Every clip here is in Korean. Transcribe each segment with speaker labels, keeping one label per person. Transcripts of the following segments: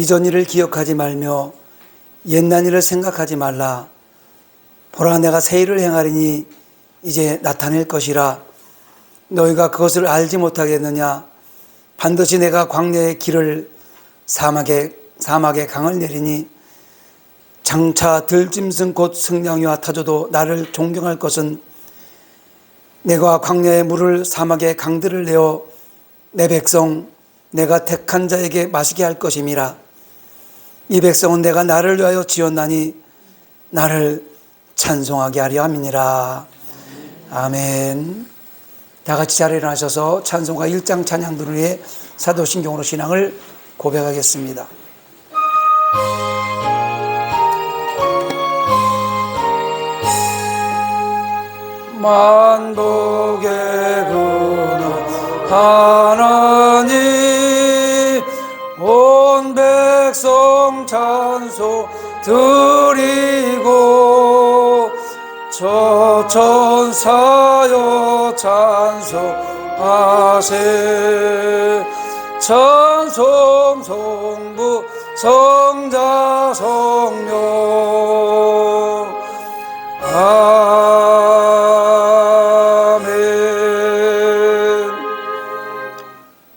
Speaker 1: 이전 일을 기억하지 말며 옛날 일을 생각하지 말라. 보라 내가 새 일을 행하리니 이제 나타낼 것이라. 너희가 그것을 알지 못하겠느냐? 반드시 내가 광야의 길을 사막에 사막에 강을 내리니 장차 들짐승 곧 승냥이와 타조도 나를 존경할 것은 내가 광야의 물을 사막의 강들을 내어 내 백성 내가 택한 자에게 마시게 할 것임이라 이 백성은 내가 나를 위하여 지었나니 나를 찬송하게 하려 함이니라. 아멘. 다 같이 자리에 일어나셔서 찬송가 1장 찬양 들을 위해 사도신경으로 신앙을 고백하겠습니다. 만복의 근원 하나 백성 찬송 드리고 저 천사여 찬송하세 찬송 성부 성자 성령 아멘.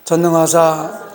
Speaker 1: 전능하사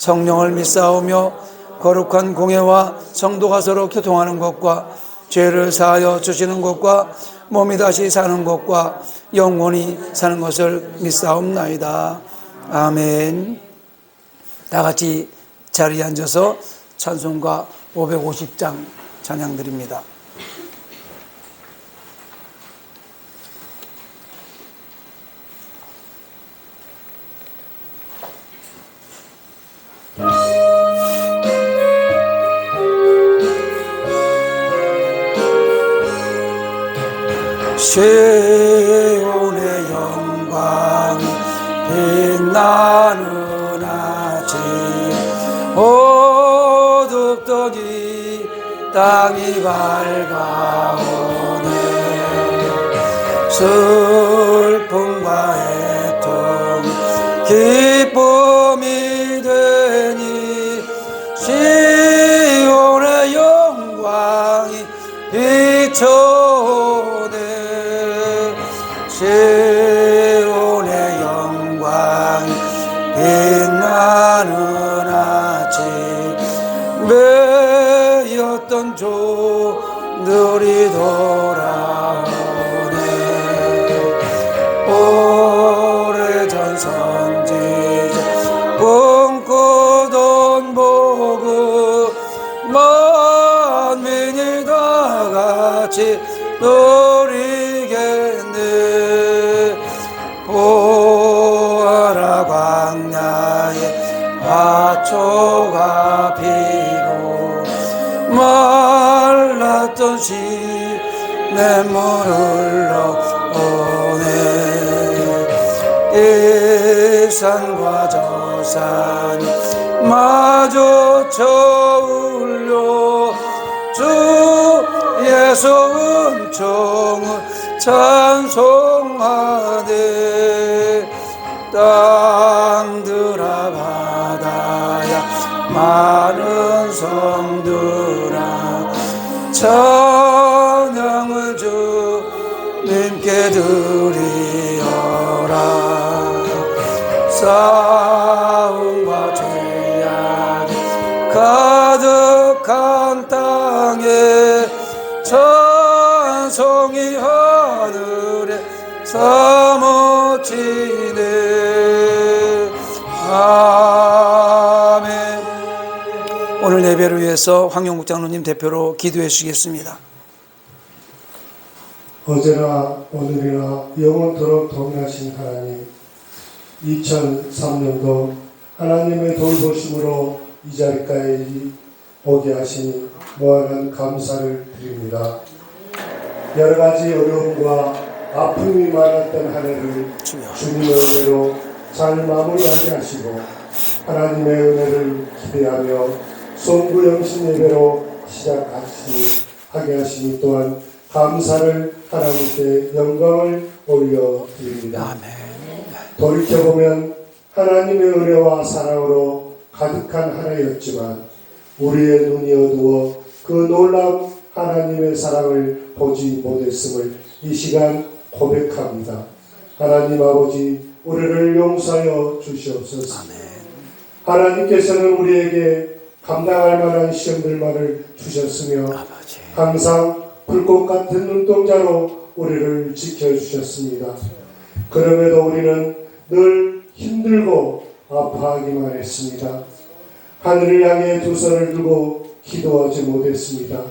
Speaker 1: 성령을 믿사오며 거룩한 공예와 성도가 서로 교통하는 것과 죄를 사하여 주시는 것과 몸이 다시 사는 것과 영원히 사는 것을 믿사옵나이다. 아멘. 다 같이 자리에 앉아서 찬송가 550장 찬양 드립니다 시온의 영광이 빛나는 아침. 어둡던 이 땅이 밝아오네. 슬픔과 애통 기쁨 시냇물 흘러오네. 이 산과 저 산이 마주쳐 울려 주 예수 은총을 찬송하네 땅들아 바다야 많은 성들아 싸움과 죄악이 가득한 땅에 찬송이 하늘에 사무치네. 아멘. 오늘 예배를 위해서 황영국 장로님 대표로 기도해 주시겠습니다.
Speaker 2: 어제나 오늘이나 영원토록 동일하신 하나님 2003년도 하나님의 돌보심으로 이 자리까지 오게 하시니 무한한 감사를 드립니다. 여러 가지 어려움과 아픔이 많았던 한 해를. 주님의 은혜로 잘 마무리하게 하시고 하나님의 은혜를 기대하며 송구 영신 예배로 시작하시니 하게 하시니 또한 감사를 하나님께 영광을 올려드립니다.
Speaker 1: 아멘.
Speaker 2: 돌이켜보면 하나님의 은혜와 사랑으로 가득한 한 해였지만 우리의 눈이 어두워 그 놀라운 하나님의 사랑을 보지 못했음을 이 시간 고백합니다. 하나님 아버지 우리를 용서하여 주시옵소서.
Speaker 1: 아멘.
Speaker 2: 하나님께서는 우리에게 감당할 만한 시험들만을 주셨으며
Speaker 1: 아버지.
Speaker 2: 항상 불꽃 같은 눈동자로 우리를 지켜주셨습니다. 그럼에도 우리는 늘 힘들고 아파하기만 했습니다. 하늘을 향해 두 손을 들고 기도하지 못했습니다.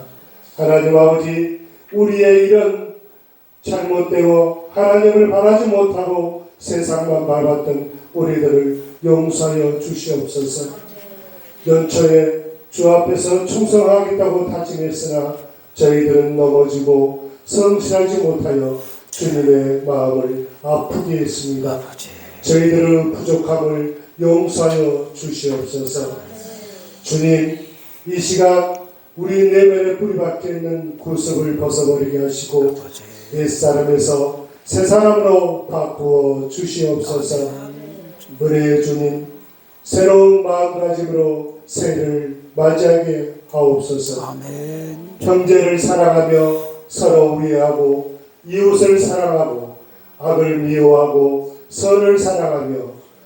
Speaker 2: 하나님 아버지, 우리의 이런 잘못되어 하나님을 바라지 못하고 세상만 밟았던 우리들을 용서하여 주시옵소서. 연초에 주 앞에서 충성하겠다고 다짐했으나 저희들은 넘어지고 성실하지 못하여 주님의 마음을 아프게 했습니다.
Speaker 1: 아버지.
Speaker 2: 저희들의 부족함을 용서하여 주시옵소서. 주님, 이 시간 우리 내면에 뿌리 박혀 있는 구습을 벗어버리게 하시고. 옛사람에서 새 사람으로 바꾸어 주시옵소서. 은혜의 주님, 새로운 마음가짐으로 새해를 맞이하게 하옵소서. 형제를 사랑하며 서로 위하고 이웃을 사랑하고 악을 미워하고 선을 사랑하며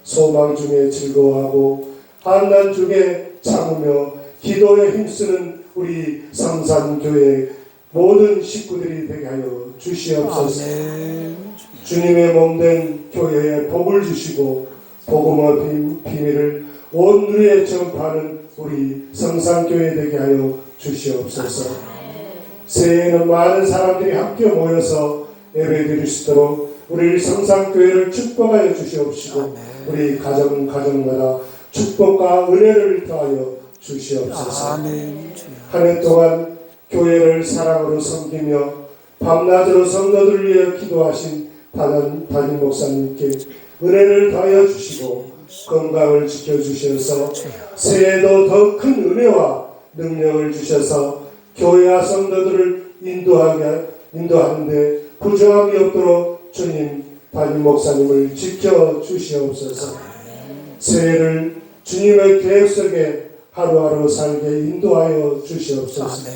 Speaker 2: 소망 중에 즐거워하고 한난 중에 참으며 기도에 힘쓰는 우리 성산교회 모든 식구들이 되게 하여 주시옵소서.
Speaker 1: 아멘.
Speaker 2: 주님의 몸된 교회에 복을 주시고 복음의 비- 비밀을 온 누리에 전파하는 우리 성산교회 되게 하여 주시옵소서. 새해에는 많은 사람들이 함께 모여서 예배 드릴 수 있도록 우리 성산교회를 축복하여 주시옵시고 우리 가정 가정마다 축복과 은혜를 더하여 주시옵소서. 한 해 동안 교회를 사랑으로 섬기며 밤낮으로 성도들 위해 기도하신 담임, 담임 목사님께 은혜를 더하여 주시고 건강을 지켜주셔서 새해에도 더 큰 은혜와 능력을 주셔서 교회와 성도들을 인도하게 인도하는데 부정함이 없도록 주님 담임 목사님을 지켜 주시옵소서. 새해를 주님의 계획 속에 하루하루 살게 인도하여 주시옵소서.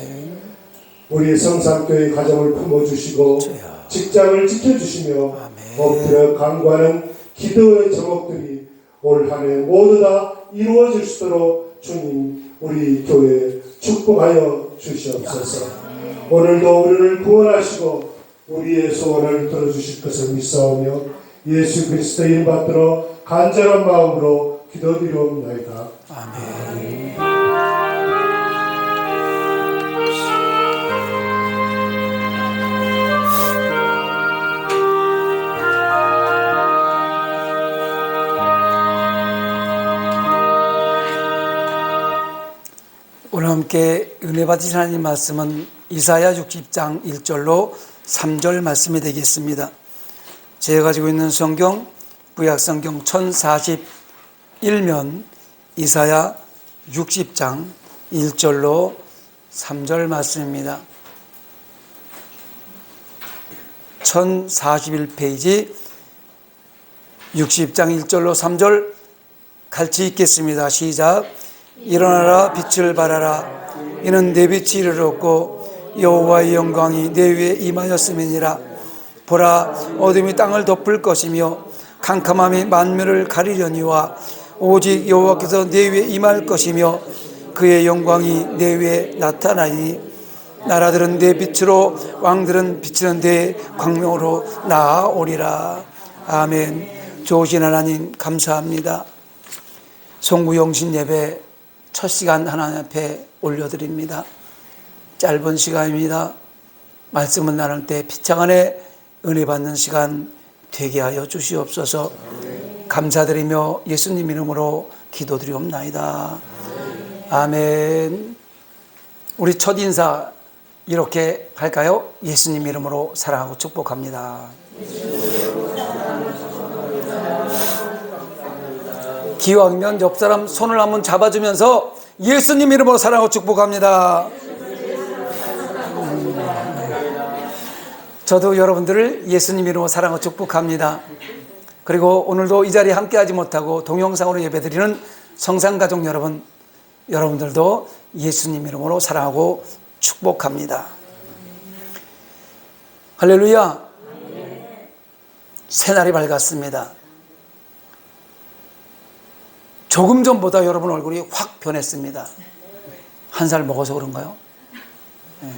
Speaker 2: 우리 성산교회 가정을 품어주시고. 직장을 지켜주시며. 엎드려 간구하는 기도의 제목들이 올 한 해 모두 다 이루어질 수 있도록 주님 우리 교회 축복하여 주시옵소서. 오늘도 우리를 구원하시고 우리의 소원을 들어주실 것을 믿사오며 예수 그리스도 이름 받들어 간절한 마음으로 기도드리옵나이다.
Speaker 1: 아멘. 오늘 함께 은혜 받으신 하나님 말씀은 이사야 60장 1절로 3절 말씀이 되겠습니다. 제가 가지고 있는 성경 구약 성경 1041면 이사야 60장 1절로 3절 말씀입니다. 1041페이지 60장 1절로 3절 같이 읽겠습니다. 시작. 일어나라 빛을 발하라 이는 내 빛이 이르렀고 여호와의 영광이 내 위에 임하였음이니라. 보라 어둠이 땅을 덮을 것이며 캄캄함이 만면을 가리려니와 오직 여호와께서 내 위에 임할 것이며 그의 영광이 내 위에 나타나니 나라들은 내 빛으로 왕들은 비치는 내 광명으로 나아오리라. 아멘. 좋으신 하나님 감사합니다. 송구영신 예배 첫 시간 하나님 앞에 올려드립니다. 짧은 시간입니다. 말씀을 나눌 때 피창 안에 은혜 받는 시간 되게 하여 주시옵소서 감사드리며 예수님 이름으로 기도드리옵나이다. 아멘. 우리 첫 인사 이렇게 할까요? 예수님 이름으로 사랑하고 축복합니다. 기왕이면 옆 사람 손을 한번 잡아주면서 예수님 이름으로 사랑하고 축복합니다. 저도 여러분들을 예수님 이름으로 사랑하고 축복합니다. 그리고 오늘도 이 자리에 함께하지 못하고 동영상으로 예배드리는 성상가족 여러분, 여러분들도 예수님 이름으로 사랑하고 축복합니다. 할렐루야. 새날이 밝았습니다. 조금 전보다 여러분 얼굴이 확 변했습니다. 한 살 먹어서 그런가요? 네.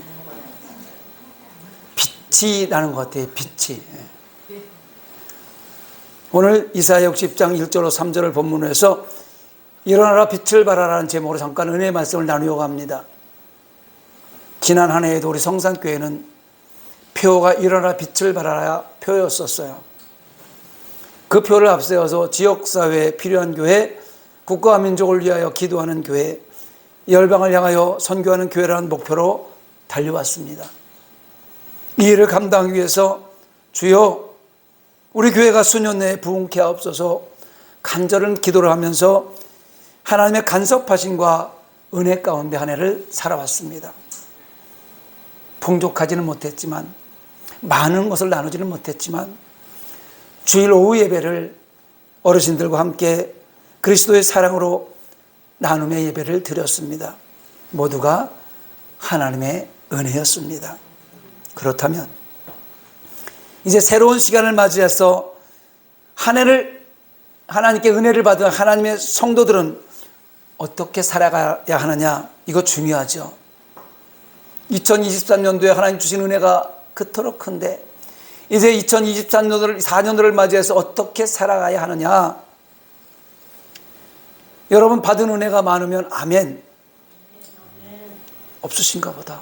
Speaker 1: 빛이 나는 것 같아요. 빛이. 네. 오늘 이사야 60장 1절로 3절을 본문으로 해서 일어나라 빛을 발하라는 제목으로 잠깐 은혜의 말씀을 나누려고 합니다. 지난 한 해에도 우리 성산교회는 표가 일어나라 빛을 발하라 표였었어요. 그 표를 앞세워서 지역사회에 필요한 교회, 국가와 민족을 위하여 기도하는 교회, 열방을 향하여 선교하는 교회라는 목표로 달려왔습니다. 이 일을 감당하기 위해서 주여 우리 교회가 수년 내에 부흥케 하옵소서 간절한 기도를 하면서 하나님의 간섭하심과 은혜 가운데 한 해를 살아왔습니다. 풍족하지는 못했지만 많은 것을 나누지는 못했지만 주일 오후 예배를 어르신들과 함께 그리스도의 사랑으로 나눔의 예배를 드렸습니다. 모두가 하나님의 은혜였습니다. 그렇다면 이제 새로운 시간을 맞이해서 한 해를 하나님께 은혜를 받은 하나님의 성도들은 어떻게 살아가야 하느냐? 이거 중요하죠. 2023년도에 하나님 주신 은혜가 그토록 큰데 이제 2023년도를 4년도를 맞이해서 어떻게 살아가야 하느냐? 여러분 받은 은혜가 많으면 아멘. 없으신가 보다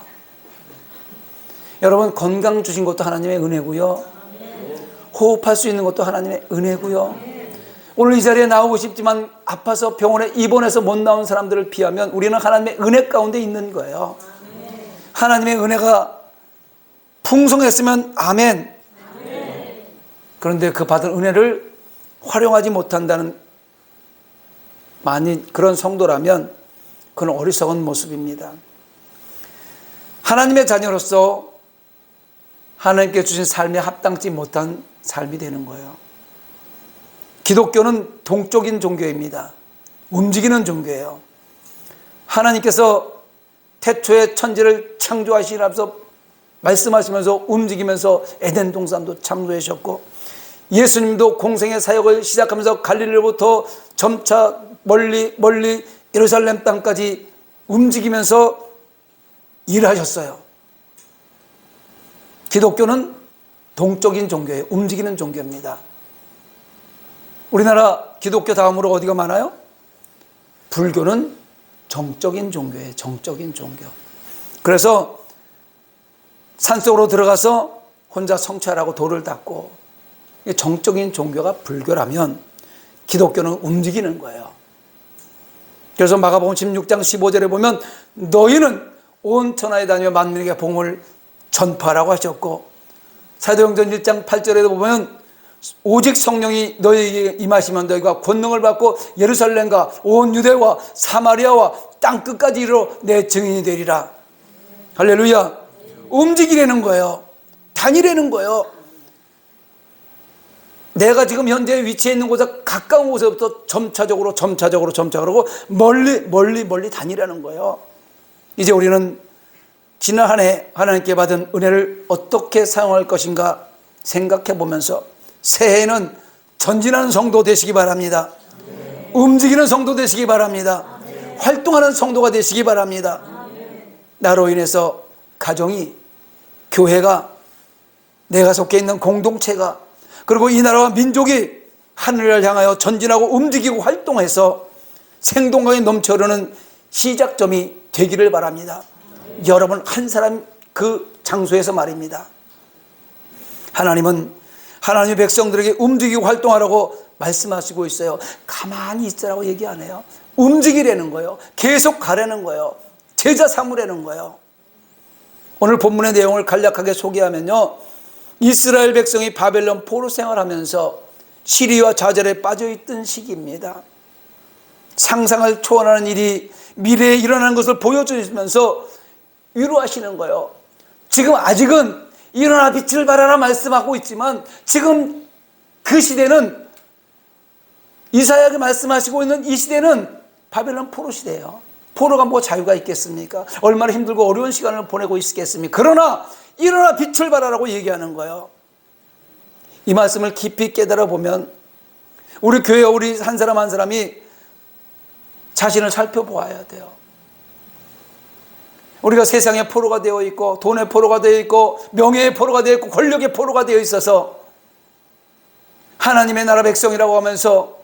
Speaker 1: 여러분 건강 주신 것도 하나님의 은혜고요 호흡할 수 있는 것도 하나님의 은혜고요 오늘 이 자리에 나오고 싶지만 아파서 병원에 입원해서 못 나온 사람들을 피하면 우리는 하나님의 은혜 가운데 있는 거예요 하나님의 은혜가 풍성했으면 아멘. 그런데 그 받은 은혜를 활용하지 못한다는 많이 그런 성도라면 그건 어리석은 모습입니다. 하나님의 자녀로서 하나님께 주신 삶에 합당치 못한 삶이 되는 거예요. 기독교는 동적인 종교입니다. 움직이는 종교예요. 하나님께서 태초에 천지를 창조하시면서 말씀하시면서 움직이면서 에덴 동산도 창조하셨고 예수님도 공생의 사역을 시작하면서 갈릴리로부터 점차 멀리 멀리 예루살렘 땅까지 움직이면서 일하셨어요. 기독교는 동적인 종교예요. 움직이는 종교입니다. 우리나라 기독교 다음으로 어디가 많아요? 불교는 정적인 종교예요. 정적인 종교. 그래서 산속으로 들어가서 혼자 성찰하고 돌을 닦고 정적인 종교가 불교라면 기독교는 움직이는 거예요. 그래서 마가복음 16장 15절에 보면 너희는 온 천하에 다니며 만민에게 복음을 전파라고 하셨고 사도행전 1장 8절에도 보면 오직 성령이 너희에게 임하시면 너희가 권능을 받고 예루살렘과 온 유대와 사마리아와 땅 끝까지 이르러 내 증인이 되리라. 할렐루야. 움직이려는 거예요. 다니려는 거예요. 내가 지금 현재 위치해 있는 곳에 가까운 곳에부터 점차적으로 점차적으로 점차적으로 멀리 멀리 멀리 다니라는 거예요. 이제 우리는 지난 한 해 하나님께 받은 은혜를 어떻게 사용할 것인가 생각해 보면서 새해에는 전진하는 성도 되시기 바랍니다. 움직이는 성도 되시기 바랍니다. 활동하는 성도가 되시기 바랍니다. 나로 인해서 가정이 교회가 내가 속해 있는 공동체가 그리고 이 나라와 민족이 하늘을 향하여 전진하고 움직이고 활동해서 생동감이 넘쳐흐르는 시작점이 되기를 바랍니다. 여러분 한 사람 그 장소에서 말입니다. 하나님은 하나님의 백성들에게 움직이고 활동하라고 말씀하시고 있어요. 가만히 있으라고 얘기 안 해요. 움직이라는 거예요. 계속 가라는 거예요. 제자 삼으라는 거예요. 오늘 본문의 내용을 간략하게 소개하면요. 이스라엘 백성이 바벨론 포로 생활하면서 시리와 좌절에 빠져 있던 시기입니다. 상상을 초월하는 일이 미래에 일어나는 것을 보여주시면서 위로하시는 거예요. 지금 아직은 일어나 빛을 발하라 말씀하고 있지만 지금 그 시대는 이사야가 말씀하시고 있는 이 시대는 바벨론 포로 시대예요. 포로가 뭐 자유가 있겠습니까? 얼마나 힘들고 어려운 시간을 보내고 있겠습니까? 그러나 일어나 빛을 발하라고 얘기하는 거예요. 이 말씀을 깊이 깨달아 보면 우리 교회 우리 한 사람 한 사람이 자신을 살펴보아야 돼요. 우리가 세상의 포로가 되어 있고 돈의 포로가 되어 있고 명예의 포로가 되어 있고 권력의 포로가 되어 있어서 하나님의 나라 백성이라고 하면서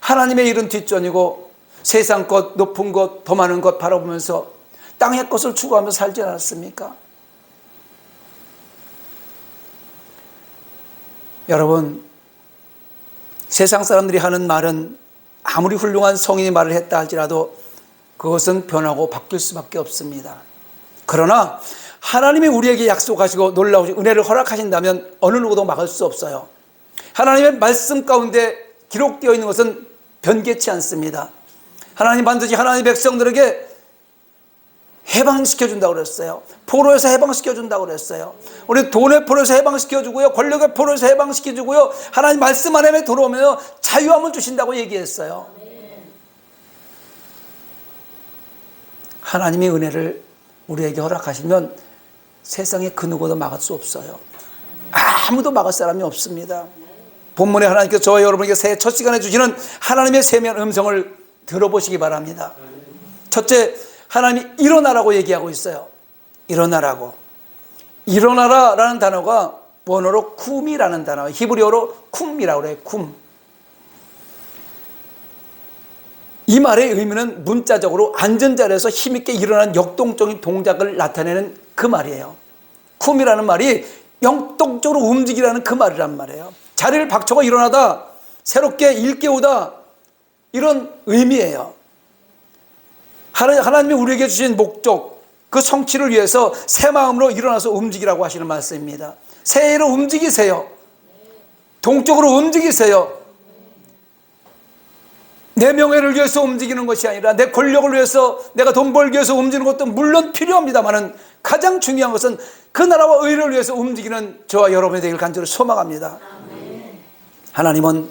Speaker 1: 하나님의 일은 뒷전이고 세상 것, 높은 것, 더 많은 것 바라보면서 땅의 것을 추구하면서 살지 않았습니까? 여러분, 세상 사람들이 하는 말은 아무리 훌륭한 성인이 말을 했다 할지라도 그것은 변하고 바뀔 수밖에 없습니다. 그러나 하나님이 우리에게 약속하시고 놀라우신 은혜를 허락하신다면 어느 누구도 막을 수 없어요. 하나님의 말씀 가운데 기록되어 있는 것은 변개치 않습니다. 하나님 반드시 하나님의 백성들에게 해방시켜 준다고 그랬어요. 포로에서 해방시켜 준다고 그랬어요. 우리 돈의 포로에서 해방시켜 주고요. 권력의 포로에서 해방시켜 주고요. 하나님 말씀 안에 들어오면 자유함을 주신다고 얘기했어요. 하나님의 은혜를 우리에게 허락하시면 세상에 그 누구도 막을 수 없어요. 아무도 막을 사람이 없습니다. 본문에 하나님께서 저와 여러분에게 새해 첫 시간에 주시는 하나님의 세미한 음성을 들어보시기 바랍니다. 첫째, 하나님이 일어나라고 얘기하고 있어요. 일어나라고. 일어나라라는 단어가 원어로 쿰이라는 단어, 히브리어로 쿰이라고 그래요. 쿰. 이 말의 의미는 문자적으로 앉은 자리에서 힘있게 일어난 역동적인 동작을 나타내는 그 말이에요. 쿰이라는 말이 역동적으로 움직이라는 그 말이란 말이에요. 자리를 박차고 일어나다, 새롭게 일깨우다, 이런 의미예요. 하나님이 우리에게 주신 목적, 그 성취를 위해서 새 마음으로 일어나서 움직이라고 하시는 말씀입니다. 새해로 움직이세요. 동쪽으로 움직이세요. 내 명예를 위해서 움직이는 것이 아니라 내 권력을 위해서 내가 돈 벌기 위해서 움직이는 것도 물론 필요합니다만은 가장 중요한 것은 그 나라와 의를 위해서 움직이는 저와 여러분이 되길 간절히 소망합니다. 하나님은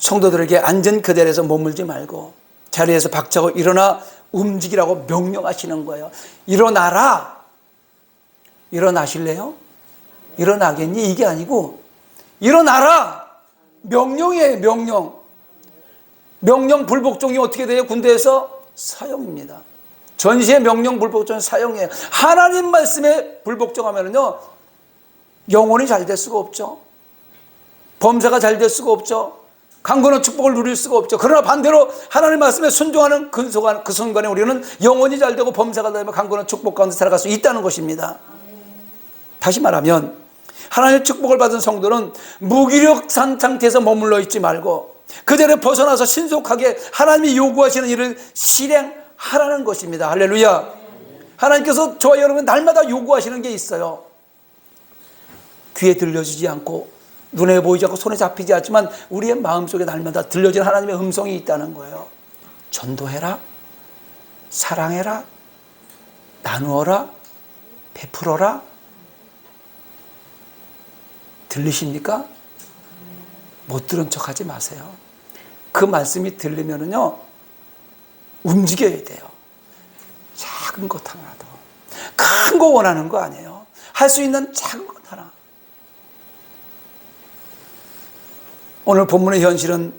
Speaker 1: 성도들에게 앉은 그 자리에서 머물지 말고 자리에서 박차고 일어나 움직이라고 명령하시는 거예요. 일어나라. 일어나실래요? 일어나겠니? 이게 아니고 일어나라. 명령이에요, 명령. 명령 불복종이 어떻게 돼요? 군대에서 사형입니다. 전시의 명령 불복종은 사형이에요. 하나님 말씀에 불복종하면요 영혼이 잘 될 수가 없죠. 범사가 잘 될 수가 없죠. 강건한 축복을 누릴 수가 없죠. 그러나 반대로 하나님 말씀에 순종하는 그 순간, 그 순간에 우리는 영혼이 잘 되고 범사가 되면 강건한 축복 가운데 살아갈 수 있다는 것입니다. 다시 말하면 하나님의 축복을 받은 성도는 무기력한 상태에서 머물러 있지 말고 그 자리에 벗어나서 신속하게 하나님이 요구하시는 일을 실행하라는 것입니다. 할렐루야. 하나님께서 저와 여러분 날마다 요구하시는 게 있어요. 귀에 들려지지 않고 눈에 보이지 않고 손에 잡히지 않지만 우리의 마음속에 날마다 들려지는 하나님의 음성이 있다는 거예요. 전도해라. 사랑해라. 나누어라. 베풀어라. 들리십니까? 못 들은 척 하지 마세요. 그 말씀이 들리면은요, 움직여야 돼요. 작은 것 하나도. 큰 거 원하는 거 아니에요. 할 수 있는 작은 것 하나. 오늘 본문의 현실은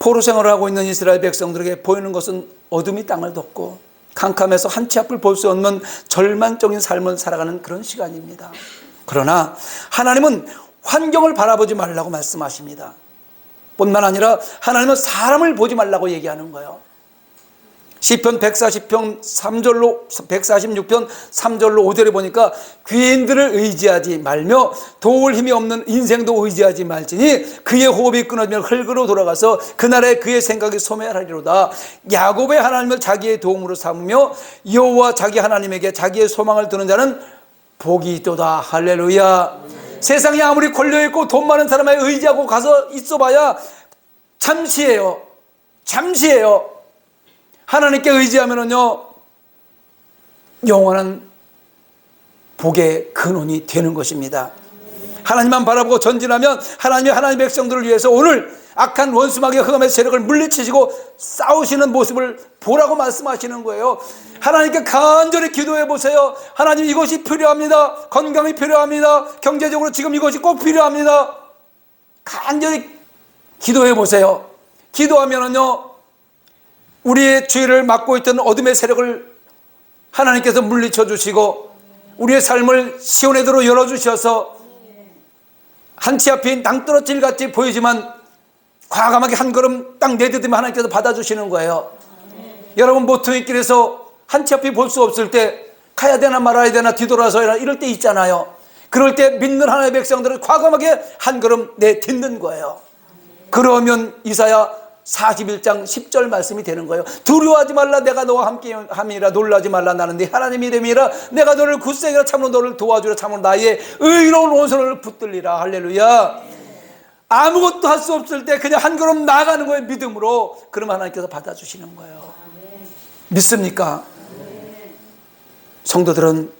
Speaker 1: 포로 생활을 하고 있는 이스라엘 백성들에게 보이는 것은 어둠이 땅을 덮고 캄캄해서 한 치 앞을 볼 수 없는 절망적인 삶을 살아가는 그런 시간입니다. 그러나 하나님은 환경을 바라보지 말라고 말씀하십니다. 뿐만 아니라 하나님은 사람을 보지 말라고 얘기하는 거예요. 시편 140편 3절로 146편 3절로 5절에 보니까 귀인들을 의지하지 말며 도울 힘이 없는 인생도 의지하지 말지니 그의 호흡이 끊어지면 흙으로 돌아가서 그날에 그의 생각이 소멸하리로다. 야곱의 하나님을 자기의 도움으로 삼으며 여호와 자기 하나님에게 자기의 소망을 두는 자는 복이 있도다. 할렐루야. 세상에 아무리 걸려있고 돈 많은 사람에 의지하고 가서 있어봐야 잠시예요. 잠시예요. 하나님께 의지하면은요, 영원한 복의 근원이 되는 것입니다. 하나님만 바라보고 전진하면 하나님이 하나님의 백성들을 위해서 오늘 악한 원수막의 흑암의 세력을 물리치시고 싸우시는 모습을 보라고 말씀하시는 거예요. 하나님께 간절히 기도해 보세요. 하나님 이것이 필요합니다. 건강이 필요합니다. 경제적으로 지금 이것이 꼭 필요합니다. 간절히 기도해 보세요. 기도하면은요, 우리의 죄를 막고 있던 어둠의 세력을 하나님께서 물리쳐 주시고 우리의 삶을 시온의 도로 열어 주셔서 한치 앞이 낭떠러질 같이 보이지만 과감하게 한 걸음 딱 내디디면 하나님께서 받아주시는 거예요. 여러분 모퉁이 길에서 한치 앞이 볼 수 없을 때 가야 되나 말아야 되나 뒤돌아서야 이럴 때 있잖아요. 그럴 때 믿는 하나님의 백성들은 과감하게 한 걸음 내딛는 거예요. 그러면 이사야 41장 10절 말씀이 되는 거예요. 두려워하지 말라 내가 너와 함께 함이라 놀라지 말라 나는 네 하나님이 됨이라 내가 너를 굳세기라 참으로 너를 도와주라 참으로 나의 의로운 온손을 붙들리라 할렐루야. 아무것도 할 수 없을 때 그냥 한 걸음 나가는 거예요 믿음으로. 그럼 하나님께서 받아주시는 거예요. 믿습니까? 성도들은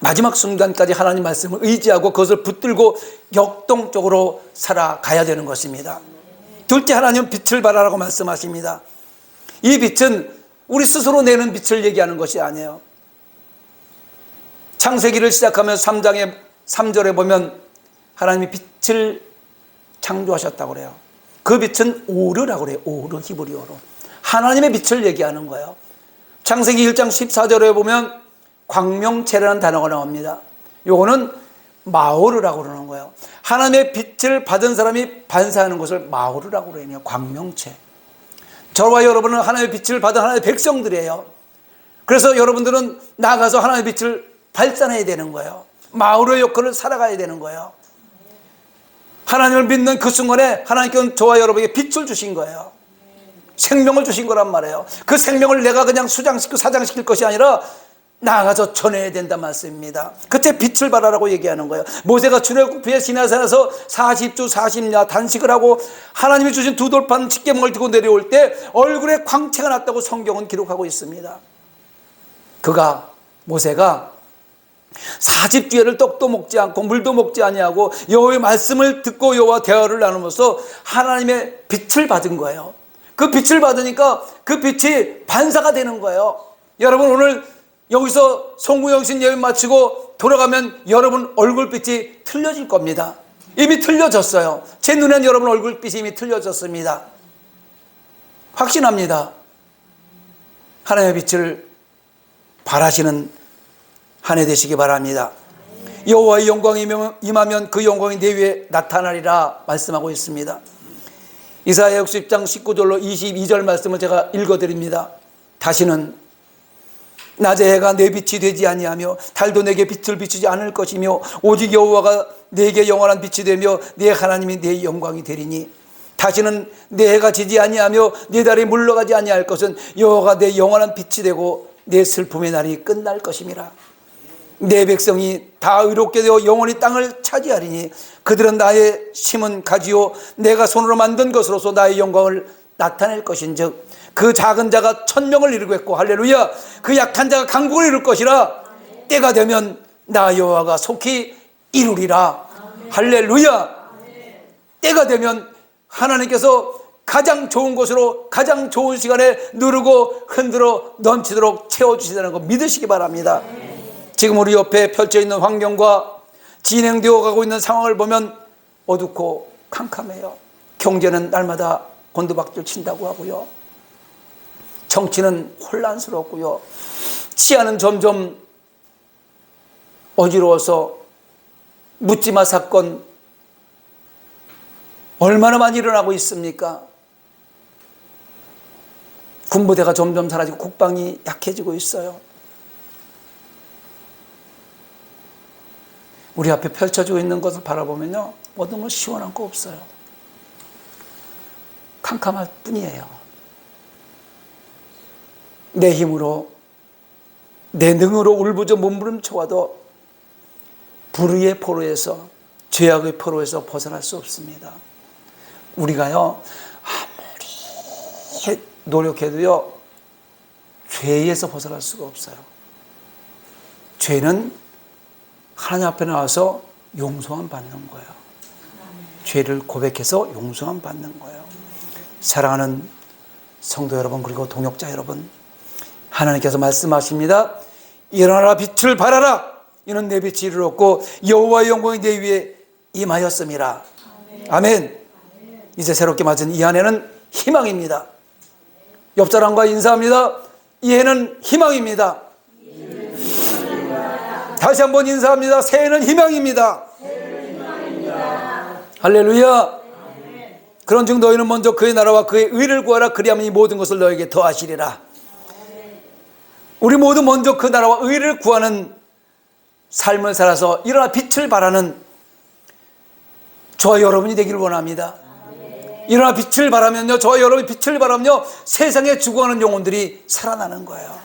Speaker 1: 마지막 순간까지 하나님 말씀을 의지하고 그것을 붙들고 역동적으로 살아가야 되는 것입니다. 둘째 하나님 빛을 발하라고 말씀하십니다. 이 빛은 우리 스스로 내는 빛을 얘기하는 것이 아니에요. 창세기를 시작하면 3장의 3절에 보면 하나님이 빛을 창조하셨다고 그래요. 그 빛은 오르라고 그래요. 오르 히브리어로. 하나님의 빛을 얘기하는 거예요. 창세기 1장 14절에 보면 광명체라는 단어가 나옵니다. 요거는 마오르라고 그러는 거예요. 하나님의 빛을 받은 사람이 반사하는 것을 마오르라고 그래요. 광명체. 저와 여러분은 하나님의 빛을 받은 하나님의 백성들이에요. 그래서 여러분들은 나가서 하나님의 빛을 발산해야 되는 거예요. 마오르의 역할을 살아가야 되는 거예요. 하나님을 믿는 그 순간에 하나님께서는 저와 여러분에게 빛을 주신 거예요. 생명을 주신 거란 말이에요. 그 생명을 내가 그냥 수장시키고 사장시킬 것이 아니라 나아가서 전해야 된단 말씀입니다. 그때 빛을 발하라고 얘기하는 거예요. 모세가 출애굽에 시내산에서 40주 40야 단식을 하고 하나님이 주신 두 돌판 집게멍을 들고 내려올 때 얼굴에 광채가 났다고 성경은 기록하고 있습니다. 그가 모세가 40주에를 떡도 먹지 않고 물도 먹지 아니하고 여호와의 말씀을 듣고 여호와 대화를 나누면서 하나님의 빛을 받은 거예요. 그 빛을 받으니까 그 빛이 반사가 되는 거예요. 여러분 오늘 여기서 송구영신 예배 마치고 돌아가면 여러분 얼굴빛이 틀려질 겁니다. 이미 틀려졌어요. 제 눈엔 여러분 얼굴빛이 이미 틀려졌습니다. 확신합니다. 하나님의 빛을 바라시는 한 해 되시기 바랍니다. 여호와의 영광이 임하면 그 영광이 내 위에 나타나리라 말씀하고 있습니다. 이사야 60장 19절로 22절 말씀을 제가 읽어드립니다. 다시는 낮에 해가 내 빛이 되지 아니하며 달도 내게 빛을 비추지 않을 것이며 오직 여호와가 내게 영원한 빛이 되며 내 하나님이 내 영광이 되리니 다시는 내 해가 지지 아니하며 내 달이 물러가지 아니할 것은 여호와가 내 영원한 빛이 되고 내 슬픔의 날이 끝날 것임이라. 내 백성이 다 의롭게 되어 영원히 땅을 차지하리니 그들은 나의 심은 가지요 내가 손으로 만든 것으로서 나의 영광을 나타낼 것인즉 그 작은 자가 천명을 이루겠고 할렐루야. 그 약한 자가 강국을 이룰 것이라 때가 되면 나 여호와가 속히 이루리라. 할렐루야. 때가 되면 하나님께서 가장 좋은 곳으로 가장 좋은 시간에 누르고 흔들어 넘치도록 채워주시다는 거 믿으시기 바랍니다. 지금 우리 옆에 펼쳐 있는 환경과 진행되어 가고 있는 상황을 보면 어둡고 캄캄해요. 경제는 날마다 곤두박질 친다고 하고요 정치는 혼란스럽고요. 치안은 점점 어지러워서 묻지마 사건 얼마나 많이 일어나고 있습니까? 군부대가 점점 사라지고 국방이 약해지고 있어요. 우리 앞에 펼쳐지고 있는 것을 바라보면요. 모든 건 시원한 거 없어요. 캄캄할 뿐이에요. 내 힘으로, 내 능으로 울부짖어 몸부림쳐와도 불의의 포로에서, 죄악의 포로에서 벗어날 수 없습니다. 우리가요, 아무리 노력해도요, 죄에서 벗어날 수가 없어요. 죄는 하나님 앞에 나와서 용서함 받는 거예요. 죄를 고백해서 용서함 받는 거예요. 사랑하는 성도 여러분 그리고 동역자 여러분 하나님께서 말씀하십니다. 일어나라 빛을 발하라 이는 내 빛이 이르렀고 여호와의 영광이 내 위에 임하였음이라. 아멘. 이제 새롭게 맞은 이 안에는 희망입니다. 옆 사람과 인사합니다. 이 해는 희망입니다. 다시 한번 인사합니다. 새해는 희망입니다. 할렐루야. 그런즉 너희는 먼저 그의 나라와 그의 의를 구하라 그리하면 이 모든 것을 너에게 더하시리라. 우리 모두 먼저 그 나라와 의를 구하는 삶을 살아서 일어나 빛을 발하는 저와 여러분이 되기를 원합니다. 일어나 빛을 발하면요, 저와 여러분이 빛을 발하면요, 세상에 죽어가는 영혼들이 살아나는 거예요.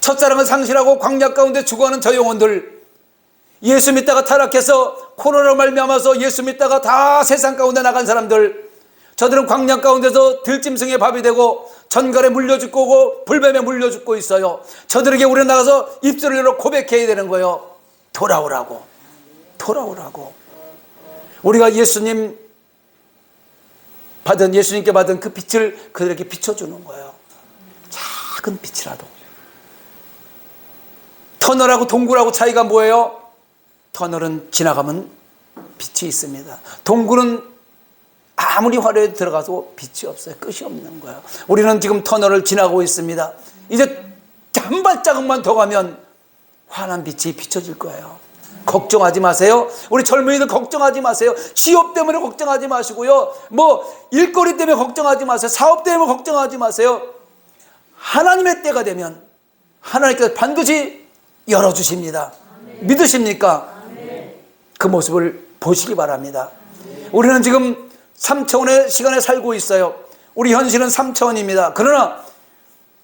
Speaker 1: 첫사랑을 상실하고 광야 가운데 죽어가는 저 영혼들 예수 믿다가 타락해서 코로나 말미암아서 예수 믿다가 다 세상 가운데 나간 사람들 저들은 광야 가운데서 들짐승의 밥이 되고 전갈에 물려 죽고 불뱀에 물려 죽고 있어요. 저들에게 우리 나가서 입술을 열어 고백해야 되는 거예요. 돌아오라고. 돌아오라고. 우리가 예수님 받은 예수님께 받은 그 빛을 그들에게 비춰주는 거예요. 작은 빛이라도. 터널하고 동굴하고 차이가 뭐예요? 터널은 지나가면 빛이 있습니다. 동굴은 아무리 화려해 들어가도 빛이 없어요. 끝이 없는 거예요. 우리는 지금 터널을 지나고 있습니다. 이제 한 발자국만 더 가면 환한 빛이 비춰질 거예요. 걱정하지 마세요. 우리 젊은이들 걱정하지 마세요. 취업 때문에 걱정하지 마시고요. 뭐 일거리 때문에 걱정하지 마세요. 사업 때문에 걱정하지 마세요. 하나님의 때가 되면 하나님께서 반드시 열어 주십니다. 믿으십니까? 그 모습을 보시기 바랍니다. 우리는 지금 3차원의 시간에 살고 있어요. 우리 현실은 3차원입니다. 그러나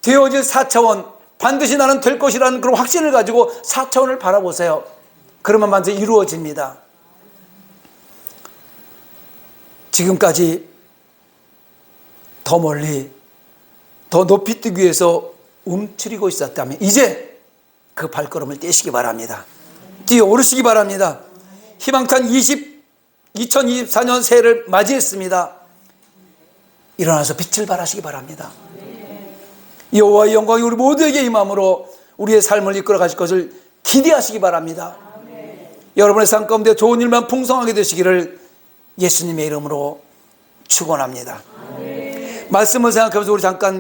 Speaker 1: 되어질 4차원, 반드시 나는 될 것이라는 그런 확신을 가지고 4차원을 바라보세요. 그러면 반드시 이루어집니다. 지금까지 더 멀리, 더 높이 뛰기 위해서 움츠리고 있었다면, 이제 그 발걸음을 떼시기 바랍니다. 뛰어 오르시기 바랍니다. 희망찬 20, 2024년 새해를 맞이했습니다. 일어나서 빛을 발하시기 바랍니다. 여호와의 영광이 우리 모두에게 임함으로 우리의 삶을 이끌어 가실 것을 기대하시기 바랍니다. 여러분의 삶 가운데 좋은 일만 풍성하게 되시기를 예수님의 이름으로 축원합니다. 말씀을 생각하면서 우리 잠깐